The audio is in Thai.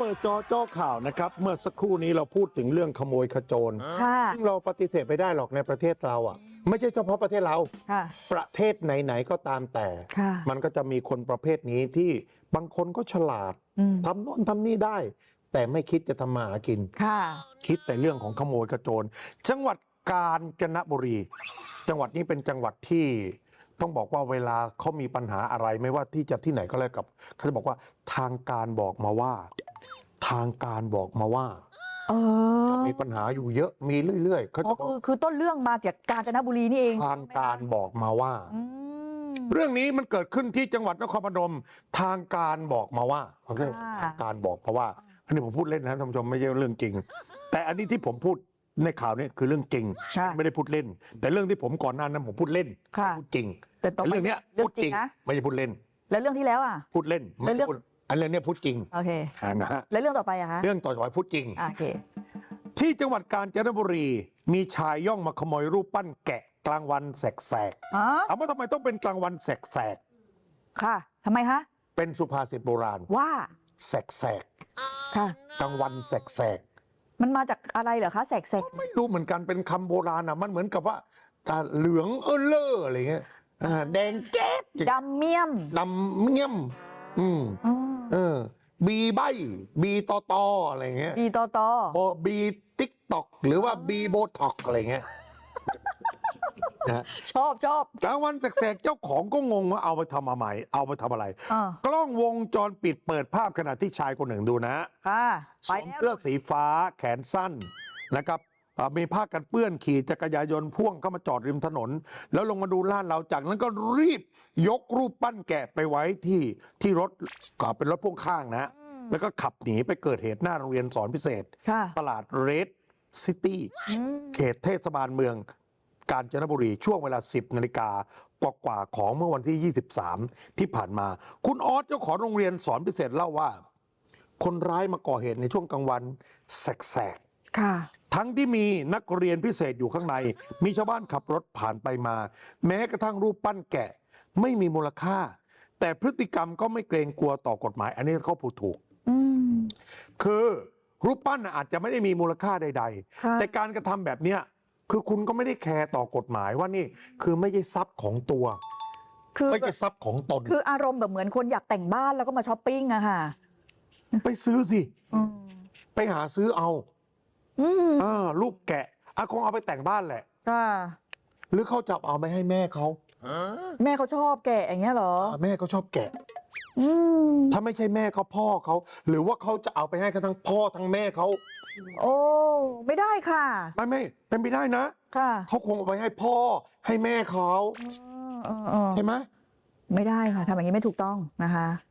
เปิดจอจ้อข่าวนะครับ เมื่อสักครู่นี้เราพูดถึงเรื่องขโมยขโจรค่ะ ซึ่งเราปฏิเสธไม่ได้หรอกในประเทศเราอะ ไม่ใช่เฉพาะประเทศเรา ค่ะ ประเทศไหน ๆ ก็ตามแต่ ค่ะ มันก็จะมีคนประเภทนี้ที่บางคนก็ฉลาดอืม ทำโน่นทำนี่ได้ แต่ไม่คิดจะทำมาหากิน ค่ะ คิดแต่เรื่องของขโมยขโจร จังหวัดกาญจนบุรี จังหวัดนี้เป็นจังหวัดที่ต้องบอกว่าเวลาเขามีปัญหาอะไรไม่ว่าที่จะที่ไหนก็แล้วกับเขาจะบอกว่าทางการบอกมาว่า ทางการบอกมาว่าเออมีปัญหาอยู่เยอะมีเรื่อยๆเขาอ๋อจะบอคืกอคือต้นเรื่องมาจากกาญจนบุรีนี่เองทางการบอกมาว่า อืม เรื่องนี้มันเกิดขึ้นที่จังหวัดนครพนมทางการบอกมาว่าโอเคค่ะ ทางการบอกมาว่า อันนี้ผมพูดเล่นนะท่านผู้ชมไม่ใช่เรื่องจริง แต่อันนี้ที่ผมพูดในข่าวนี้คือเรื่องจริง ค่ะไม่ได้พูดเล่น แต่เรื่องที่ผมก่อนหน้านั้นผมพูดเล่นค่ะ พูดจริงแต่ต่อไปเรื่องเนี้ยเรื่พูองดจริจริงงนะ ไม่ใช่พูดเล่น แล้วเรื่องที่แล้วอะ พูดเล่นไม่แล้วเรื่อง พูด อันเรื่องเนี้ยพูดจริงโอเค อ่านะฮะแล้วเรื่องต่อไปอะคะเรื่องต่อไปพูดจริง อะโอเค ที่จังหวัดกาญจนบุรี มีชายย่องมาขโมยรูปปั้นแกะกลางวันแสกอ๋อ ๆถามว่าทำไมต้องเป็นกลางวันแสกค่ะ ทำไมคะ ๆเป็นสุภาษิตโบราณว่า แสกค่ะ ๆกลางวันแสกมันมาจากอะไรเหรอคะแสกแสกๆไม่รู้เหมือนกันเป็นคำโบราณอะมันเหมือนกับว่าอ่าเหลืองเออเลออะไรเงี้ยอ่าแดงแจ๊ดดำเมี่ยมดำเงี้ยมอืม อืม เออ บีใบบีตอตออะไรเงี้ยปีตอตอโบบีติ๊กตอกหรือว่าบีโบท็อกอะไรเงี้ยนะฮะชอบชอบกลางวันแสกๆเจ้าของก็งงว่าเอาไปทำอะไรเอาไปทำอะไร อ่ากล้องวงจรปิดเปิดภาพขณะที่ชายคนหนึ่งดูนะ ค่ะสไปวมแล้วเสื้อสีฟ้าแขนสั้นนะครับอ่า มีผ้ากันเปื้อนขี่จักรยานยนต์พ่วงเข้ามาจอดริมถนน แล้วลงมาดูลาดเราจากนั้นก็รีบยกรูปปั้นแกะไปไว้ที่ที่รถก็เป็นรถพ่วงข้างนะ แล้วก็ขับหนีไปเกิดเหตุหน้าโรงเรียนสอนพิเศษค่ะตลาดเรดซิตี้อืมเขตเทศบาลเมืองกาญจนบุรีช่วงเวลา 10นาฬิกากว่าๆของเมื่อวันที่ 23 ที่ผ่านมา คุณออสเจ้าของโรงเรียนสอนพิเศษเล่าว่า คนร้ายมาก่อเหตุในช่วงกลางวัน แสกค่ะๆ ทั้งที่มีนักเรียนพิเศษอยู่ข้างใน มีชาวบ้านขับรถผ่านไปมา แม้กระทั่งรูปปั้นแกะไม่มีมูลค่า แต่พฤติกรรมก็ไม่เกรงกลัวต่อกฎหมาย อันนี้เขาพูดถูกอืมคือรูปปั้นน่ะอาจจะไม่ได้มีมูลค่าใดค่ะๆแต่การกระทำแบบเนี้ยคือคุณก็ไม่ได้แคร์ต่อกฎหมายว่านี่คือไม่ใช่ทรัพย์ของตัว คือไม่ใช่ทรัพย์ของตน คืออารมณ์แบบเหมือนคนอยากแต่งบ้านแล้วก็มาช้อปปิ้งอะค่ะ ไปซื้อสิอืมไปหาซื้อเอา อืมอ่าลูกแกะอาคงเอาไปแต่งบ้านแหละค่ะหรือเขาจับเอาไปให้แม่เขาแม่เขาชอบแกะอย่างเงี้ยเหรออ่าแม่เขาชอบแกะ อืมถ้าไม่ใช่แม่เขาพ่อเขา หรือว่าเขาจะเอาไปให้กันทั้งพ่อทั้งแม่เขาโอ้ไม่ได้ค่ะ ไม่ไม่เป็นไปได้นะค่ะเขาคงเอาไปให้พ่อให้แม่เขาเออเออใช่ไหม ไม่ได้ค่ะทำอย่างนี้ไม่ถูกต้องนะคะ